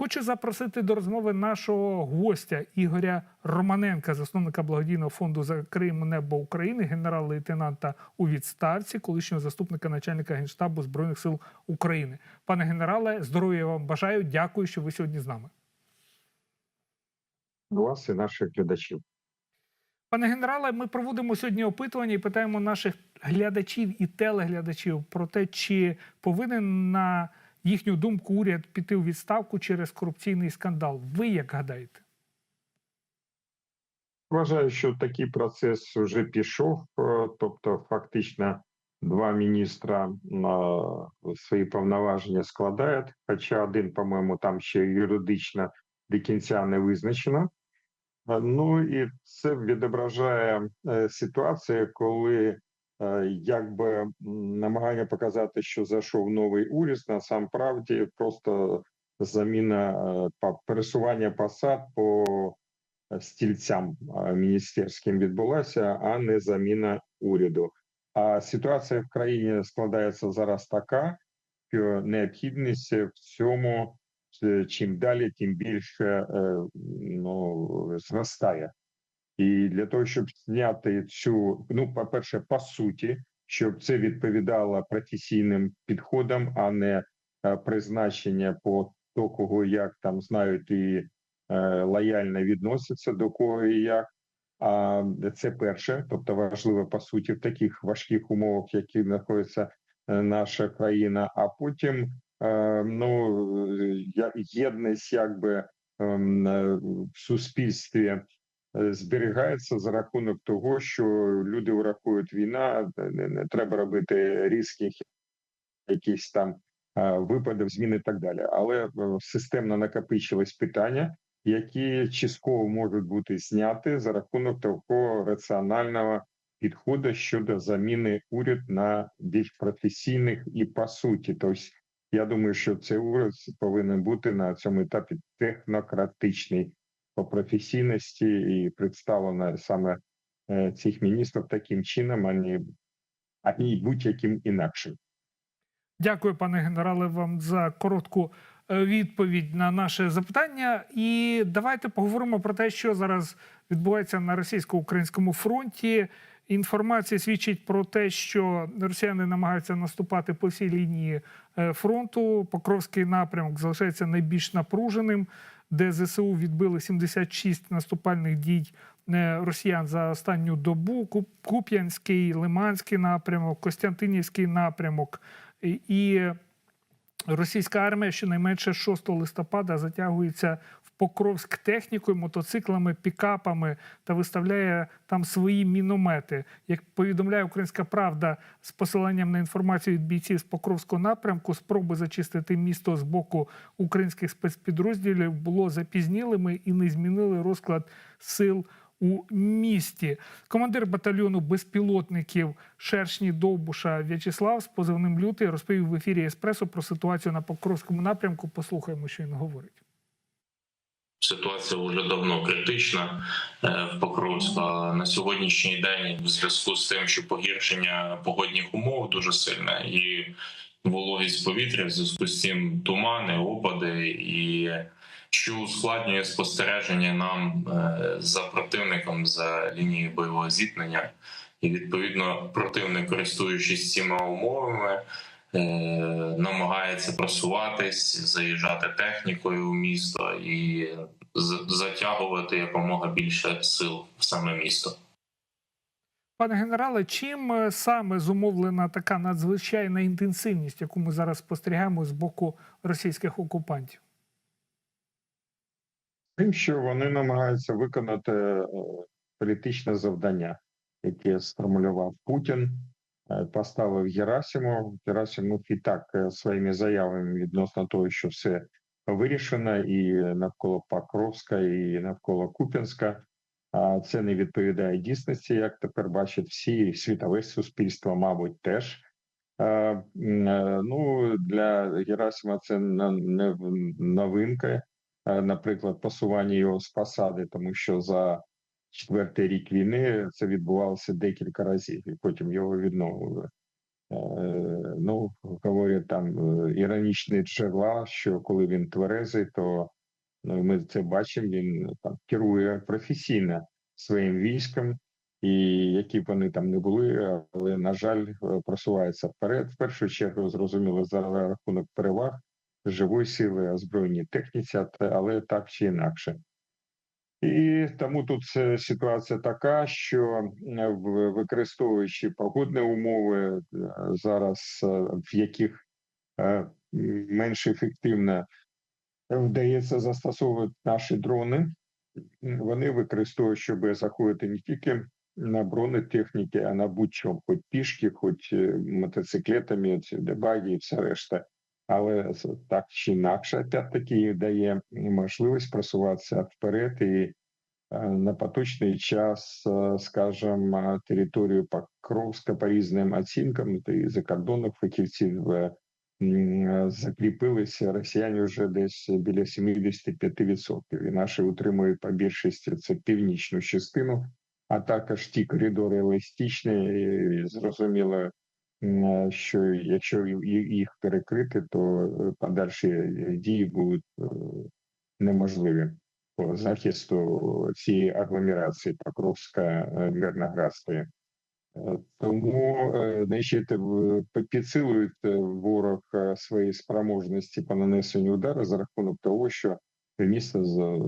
Хочу запросити до розмови нашого гостя Ігоря Романенка, засновника благодійного фонду за Крим Небо України, генерал-лейтенанта у відставці, колишнього заступника начальника генштабу збройних сил України. Пане генерале, здоров'я вам бажаю. Дякую, що ви сьогодні з нами. вас і наших глядачів. Пане генерале, ми проводимо сьогодні опитування і питаємо наших глядачів і телеглядачів про те, чи повинен на їхню думку уряд піти у відставку через корупційний скандал. Ви як гадаєте? Вважаю, що такий процес вже пішов, е, тобто, фактично, два міністра на свої повноваження складають. Хоча один, по-моєму, там ще юридично до кінця не визначено. Е, Ну і це відображає е, ситуацію, коли е, якби намагання показати, що зайшов новий уряд, насамправді просто заміна е, пересування посад по стільцям е, міністерським відбулася, а не заміна уряду. А ситуація в країні складається зараз така, що необхідність в цьому е, чим далі, тим більше е, ну, зростає. І для того, щоб зняти цю, ну, по-перше, по суті, щоб це відповідало професійним підходам, а не е, призначення по то, кого як там знають і е, лояльно відносяться до кого і як. А це перше, тобто важливо по суті в таких важких умовах, які знаходиться е, наша країна. А потім е, ну єдність, якби ем, в суспільстві зберігається за рахунок того, що люди врахують війна, не, не треба робити різких якісь там е, випадів, змін і так далі. Але е, системно накопичились питання, які частково можуть бути зняті за рахунок такого раціонального підходу щодо заміни уряд на більш професійних і по суті. Тобто, я думаю, що цей уряд повинен бути на цьому етапі технократичний по професійності і представлено саме цих міністрів таким чином, а не, а не будь-яким інакшим. Дякую, пане генерале, вам за коротку е, відповідь на наше запитання. І давайте поговоримо про те, що зараз відбувається на російсько-українському фронті. Інформація свідчить про те, що росіяни намагаються наступати по всій лінії е, фронту. Покровський напрямок залишається найбільш напруженим, де ЗСУ відбили 76 наступальних дій е, росіян за останню добу. Куп'янський, Лиманський напрямок, Костянтинівський напрямок. І- російська армія щонайменше 6 листопада затягується в Покровськ технікою, мотоциклами, пікапами та виставляє там свої міномети. Як повідомляє Українська Правда з посиланням на інформацію від бійців з Покровського напрямку, спроби зачистити місто з боку українських спецпідрозділів було запізнілими і не змінили розклад сил у місті. Командир батальйону безпілотників Шершні Довбуша В'ячеслав з позивним лютий розповів в ефірі Еспресо про ситуацію на Покровському напрямку. Послухаємо, що він говорить. Ситуація вже давно критична е, в Покровську. На сьогоднішній день, в зв'язку з тим, що погіршення погодних умов дуже сильне і вологість повітря, в зв'язку з цим тумани, опади, і що ускладнює спостереження нам е, за противником за лінією бойового зіткнення. І відповідно противник, користуючись цими умовами, е, намагається просуватись, заїжджати технікою в місто і затягувати якомога більше сил в саме місто. Пане генерале, чим е, саме зумовлена така надзвичайна інтенсивність, яку ми зараз спостерігаємо з боку російських окупантів? Тим, що вони намагаються виконати е, політичне завдання, яке сформулював Путін, е, поставив Герасимов. Герасимов і так е, своїми заявами відносно того, що все вирішено, і навколо Покровська, і навколо Куп'янська. А це не відповідає дійсності, як тепер бачать всі світове суспільство, мабуть, теж. Ну для Герасима це не новинка наприклад, посування його з посади, тому що за четвертий рік війни це відбувалося декілька разів, і потім його відновили. Ну, говорять там е, іронічні джерела, що коли він тверезий, то ну, ми це бачимо. Він там керує професійно своїм військом, і які б вони там не були, але на жаль, е, просувається вперед. В першу чергу зрозуміло за рахунок переваг живої сили, озброєній техніці, але так чи інакше. І тому тут е, ситуація така, що е, використовуючи погодні умови е, зараз, в яких менш ефективно вдається застосовувати наші дрони, вони використовують, щоб заходити не тільки на бронетехніки, а на будь-чому, хоч пішки, хоч мотоциклетами, дебаги і все решта. Але так чи інакше, опять-таки дає можливість просуватися вперед і е, на поточний час, е, скажем, е, територію Покровська по різним оцінкам, та і закордонних фахівців е, закріпилися росіяни вже десь біля 75%. І наші утримують по більшості це північну частину, а також ті коридори еластичні. Зрозуміло, що якщо їх перекрити, то е, подальші е, дії будуть е, неможливі по захисту цієї агломерації Покровська Мирноградської. Тому значить, підсилують ворог свої спроможності по нанесенню удару за рахунок того, що в місто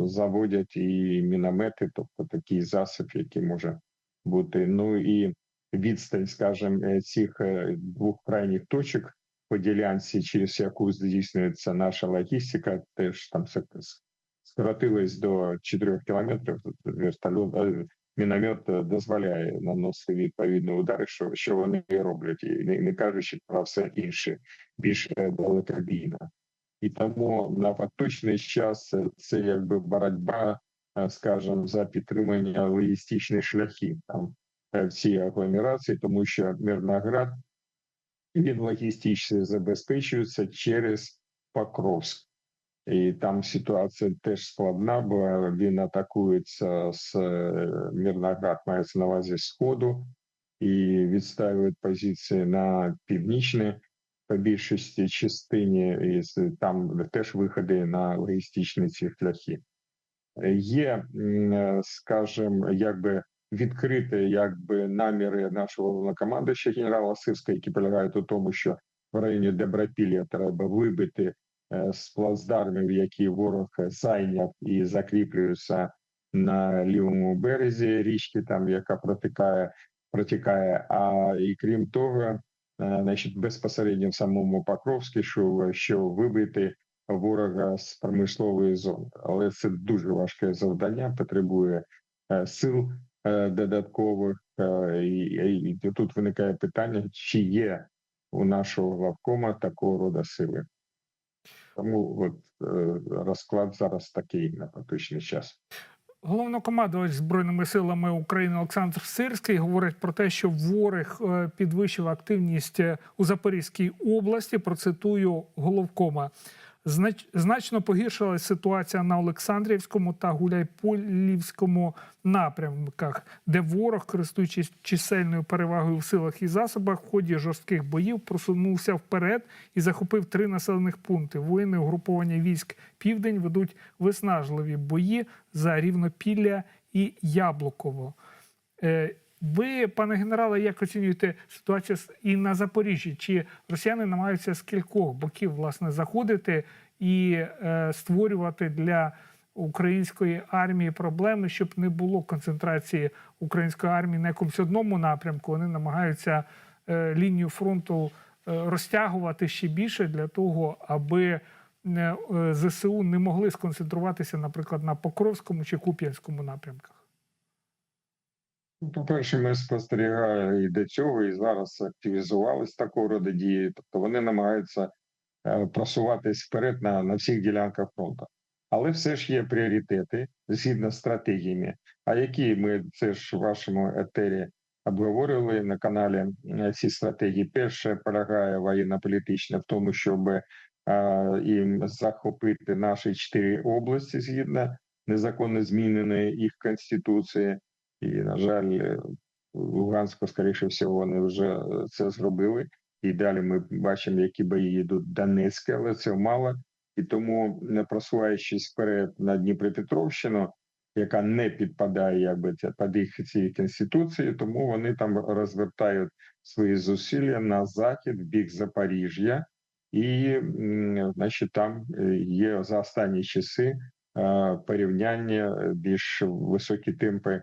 заводять і міномети, тобто такий засіб, який може бути. Ну і відстань, скажімо, цих е, двох крайніх точок по ділянці, через яку здійснюється наша логістика, теж там все с- скоротилась до 4 кілометрів. Вертольот, е, міномет е, дозволяє наносити відповідні удари, що, що вони і роблять, і не, не кажучи про все інше, більш е, далекобійно. І тому на поточний час е, це якби боротьба, е, скажімо, за підтримання логістичних шляхів там Е, в цій агломерації, тому що Мирноград він логістично забезпечується через Покровськ. І там ситуація теж складна, бо він атакується з е, Мирноград, мається на увазі сходу, і відставують позиції на північній по більшості частині, і там теж виходи на логістичні ці шляхи. Є, е, скажімо, якби відкриті якби наміри нашого головнокомандуюча генерала Сирського, які полягають у тому, що в районі Дебропілля треба вибити е, з плацдармів, які ворог зайняв і закріплюються на лівому березі річки, там яка протикає, протікає. А і крім того, е, значить, безпосередньо в самому Покровську, що, що вибити ворога з промислової зони, але це дуже важке завдання, потребує е, сил додаткових, е, і, тут виникає питання, чи є у нашого главкома такого роду сили. Тому от е, розклад зараз такий на поточний час. Головнокомандувач збройними силами України Олександр Сирський говорить про те, що ворог е, підвищив активність е, у Запорізькій області. Процитую головкома. Знач- Значно погіршилась ситуація на Олександрівському та Гуляйполівському напрямках, де ворог, користуючись чисельною перевагою в силах і засобах, в ході жорстких боїв просунувся вперед і захопив три населених пункти. Воїни угруповання військ Південь ведуть виснажливі бої за Рівнопілля і Яблуково. Е, Ви, пане генерале, як оцінюєте ситуацію і на Запоріжжі? Чи росіяни намагаються з кількох боків власне заходити і е, створювати для української армії проблеми, щоб не було концентрації української армії на якомусь одному напрямку? Вони намагаються е, лінію фронту е, розтягувати ще більше для того, аби не, е, ЗСУ не могли сконцентруватися, наприклад, на Покровському чи Куп'янському напрямках. Ну, По-перше, ми спостерігали і до цього, і зараз активізувались такого роду дії. Тобто вони намагаються е, просуватись вперед на, на всіх ділянках фронту. Але все ж є пріоритети згідно з стратегіями. А які ми це ж в вашому етері обговорювали на каналі е, ці стратегії? Перше полягає воєнно-політичне в тому, щоб е, їм захопити наші чотири області згідно незаконно зміненої їх конституції. І, на жаль, е, Луганську, скоріше всього, вони вже е, це зробили. І далі ми бачимо, які бої йдуть Донецьке, але це мало. І тому, не просуваючись вперед на Дніпропетровщину, яка не підпадає якби під їх ці конституції, тому вони там розвертають свої зусилля на захід, в бік Запоріжжя, і значить, там е, є за останні часи порівняння більш високі темпи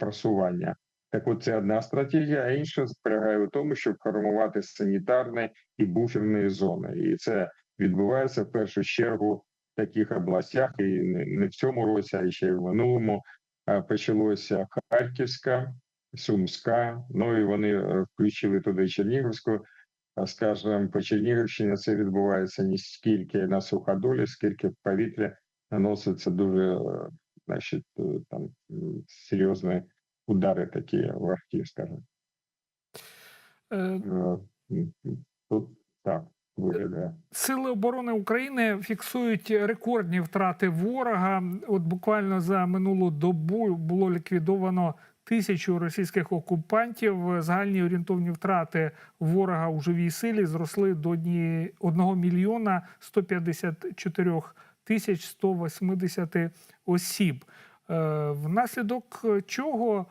просування. Так, от це одна стратегія, а інша полягає в тому, щоб формувати санітарні і буферні зони, і це відбувається в першу чергу в таких областях, і не в цьому році, а ще й в минулому е, почалося Харківська, Сумська. Ну і вони е, включили туди Чернігівську. А, Скажімо, по Чернігівщині це відбувається не скільки на суходолі, скільки в повітря наноситься дуже, значить, е, там серйозні удари такі важкі, скажімо. Е, Е, м, м, Тут так виглядає. Сили оборони України фіксують рекордні втрати ворога. От буквально за минулу добу було ліквідовано тисячу російських окупантів. Загальні орієнтовні втрати ворога у живій силі зросли до 1 мільйона 154 тисяч 180 осіб. Е, Внаслідок чого,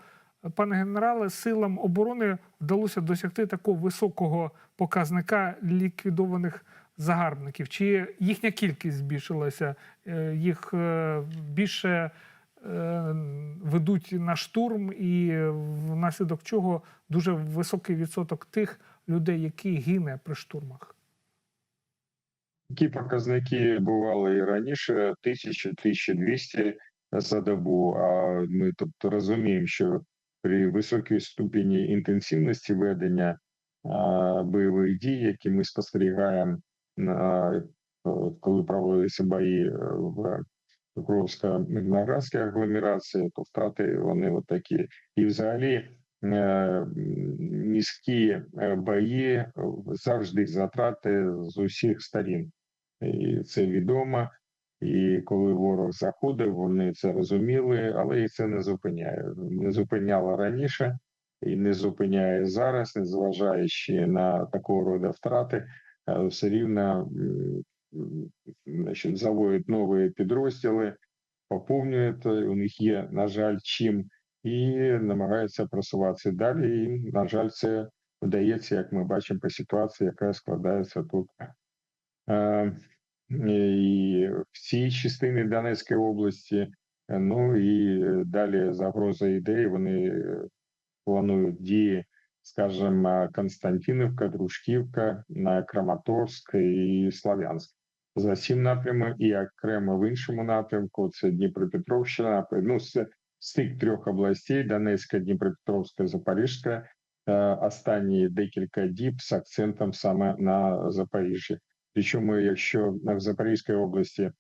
пане генерале, силам оборони вдалося досягти такого високого показника ліквідованих загарбників? Чи їхня кількість збільшилася? Е, Їх е, більше ведуть на штурм, і внаслідок чого дуже високий відсоток тих людей, які гине при штурмах? Такі показники бували і раніше 1000-1200 за добу. А ми тобто розуміємо, що при високій ступені інтенсивності ведення бойових дій, які ми спостерігаємо, коли проводилися бої е, в Покровсько-Мирноградській агломерації, то втрати вони от такі. І взагалі міські е, бої е, завжди затрати з усіх сторін і це відомо. І коли ворог заходив, вони це розуміли, але їх це не зупиняє. Не зупиняло раніше і не зупиняє зараз, незважаючи на такого роду втрати, е, все рівно значить, заводять нові підрозділи, поповнюють. е, У них є, на жаль, чим, і намагаються просуватися далі. І, на жаль, це вдається, як ми бачимо по ситуації, яка складається тут. Е, і в цій частині Донецької області, е, ну і далі загроза ідеї. Вони планують дії, скажімо, Константинівка, Дружківка, Краматорськ і Слав'янськ. За цим напрямом і окремо в іншому напрямку це Дніпропетровщина. Ну, це стик трьох областей: Донецька, Дніпропетровська, Запорізька. Е, Останні декілька діб з акцентом саме на Запоріжжі. Причому, якщо в Запорізькій області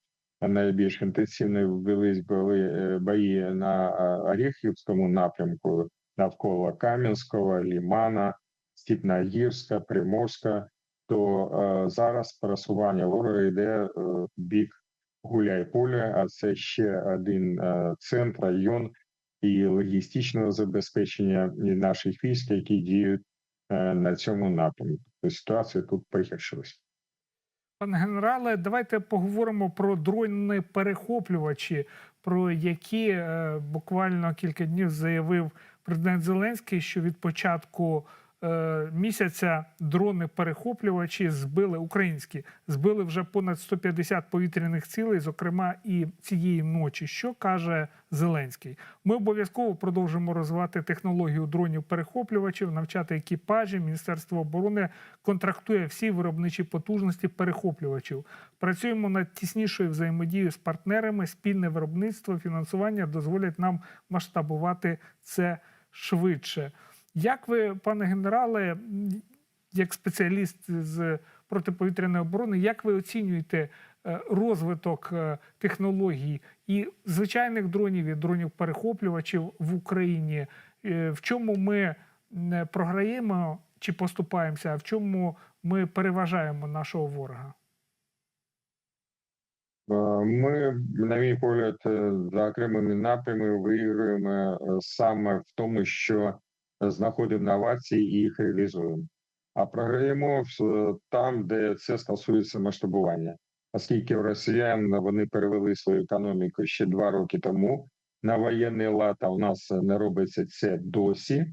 найбільш інтенсивно велись були е, бої на е, Оріхівському напрямку навколо Кам'янського, Лімана, Степногірська, Приморська, то е, зараз просування ворога йде в бік Гуляйполя, а це ще один центр, район і логістичного забезпечення наших військ, які діють на цьому напрямку. Тобто ситуація тут погіршилась. Пане генерале, давайте поговоримо про дрони перехоплювачі, про які е, буквально кілька днів заявив президент Зеленський, що від початку місяця дрони перехоплювачі збили українські, збили вже понад 150 повітряних цілей, зокрема і цієї ночі. Що каже Зеленський? Ми обов'язково продовжимо розвивати технологію дронів перехоплювачів, навчати екіпажі. Міністерство оборони контрактує всі виробничі потужності перехоплювачів. Працюємо над тіснішою взаємодією з партнерами. Спільне виробництво, фінансування дозволять нам масштабувати це швидше. Як ви, пане генерале, як спеціаліст з протиповітряної оборони, як ви оцінюєте е, розвиток е, технологій і звичайних дронів і дронів перехоплювачів в Україні? Е, В чому ми програємо чи поступаємося, а в чому ми переважаємо нашого ворога? Ми, на мій погляд, за окремими напрямами виіграємо е, саме в тому, що знаходимо новації і їх реалізуємо. а програємо там, де це стосується масштабування. Оскільки в росіян вони перевели свою економіку ще два роки тому на воєнний лад, а у нас не робиться це досі.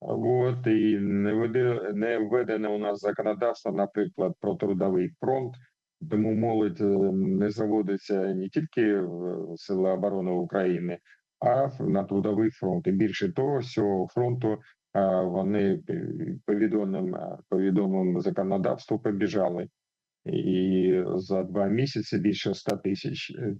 От і не веде не введене у нас законодавство, наприклад, про трудовий фронт. Тому молодь е, не заводиться не тільки в Сили оборони України, а на трудовий фронт. І більше того, з цього фронту вони е, по відомим е, по відомому законодавству побіжали. І за два місяці більше 100 тисяч, е,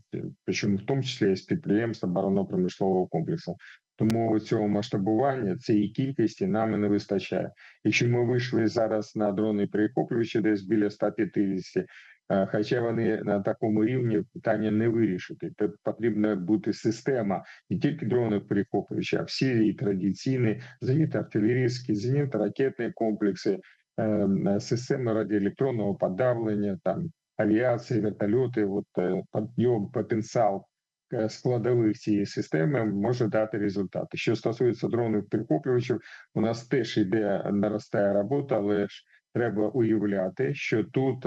причому в тому числі з підприємств оборонно-промислового комплексу. Тому цього масштабування цієї кількості нам не вистачає. Якщо ми вийшли зараз на дрони перехоплювачі десь біля 150, е, хоча вони на такому рівні питання не вирішити. Тут потрібна бути система не тільки дронів перехоплювачів, а всі і традиційні зенітно-артилерійські, зенітно-ракетні комплекси, е, системи радіоелектронного подавлення, там авіація, вертольоти, от е, підйом, потенціал е, складових цієї системи може дати результати. Що стосується дронів перехоплювачів, у нас теж іде наростає робота, але ж треба уявляти, що тут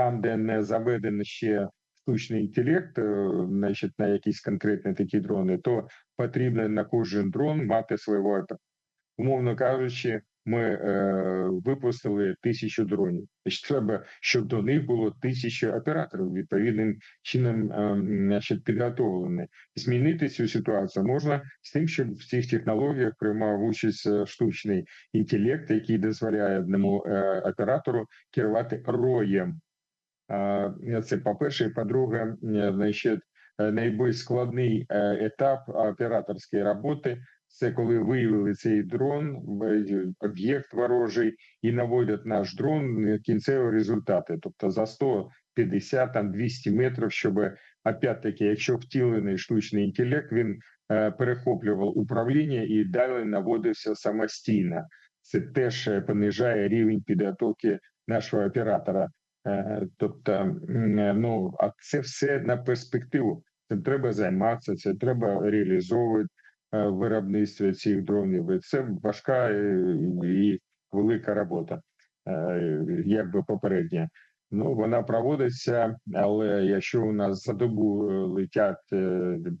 там, де не заведений ще штучний інтелект, е, значить на якісь конкретні такі дрони, то потрібно на кожен дрон мати свого оператора. Умовно кажучи, ми е, випустили тисячу дронів. Значить, треба, щоб до них було тисяча операторів відповідним чином е, підготовлені. Змінити цю ситуацію можна з тим, щоб в цих технологіях приймав участь е, штучний інтелект, який дозволяє одному е, оператору керувати роєм. Е, Це по-перше, і по-друге, значить, е, найбільш складний е, етап операторської роботи це коли виявили цей дрон, е, об'єкт ворожий, і наводять наш дрон кінцеві результати. Тобто за 150 там 200 метрів, щоб опять-таки, якщо втілений штучний інтелект, він перехоплював управління і далі наводився самостійно. Це теж понижає рівень підготовки нашого оператора. Е, Тобто, е, ну а це все на перспективу. Цим треба займатися, це треба реалізовувати е, в виробництві цих дронів. Це важка і велика робота, як би попередня. Ну вона проводиться, але якщо у нас за добу летять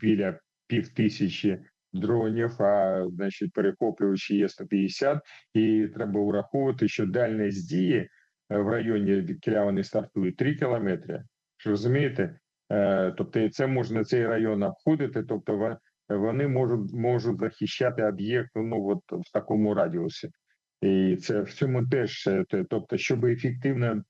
біля пів тисячі дронів, а значить перехоплювачі є 150, і треба враховувати, що дальність дії в районі від кіля вони стартують 3 кілометри. Ж розумієте? Е, Тобто, це можна цей район обходити, тобто вони можуть можуть захищати об'єкт ну от в такому радіусі, і це в цьому теж е, тобто, щоб ефективно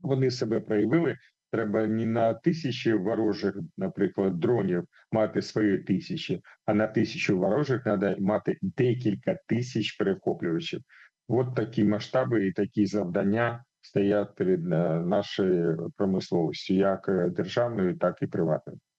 вони себе проявили. Треба не на тисячі ворожих, наприклад, дронів мати свої тисячі, а на тисячу ворожих треба мати декілька тисяч перехоплювачів. От такі масштаби і такі завдання стоять перед е, нашою промисловістю, як е, державною, так і приватною.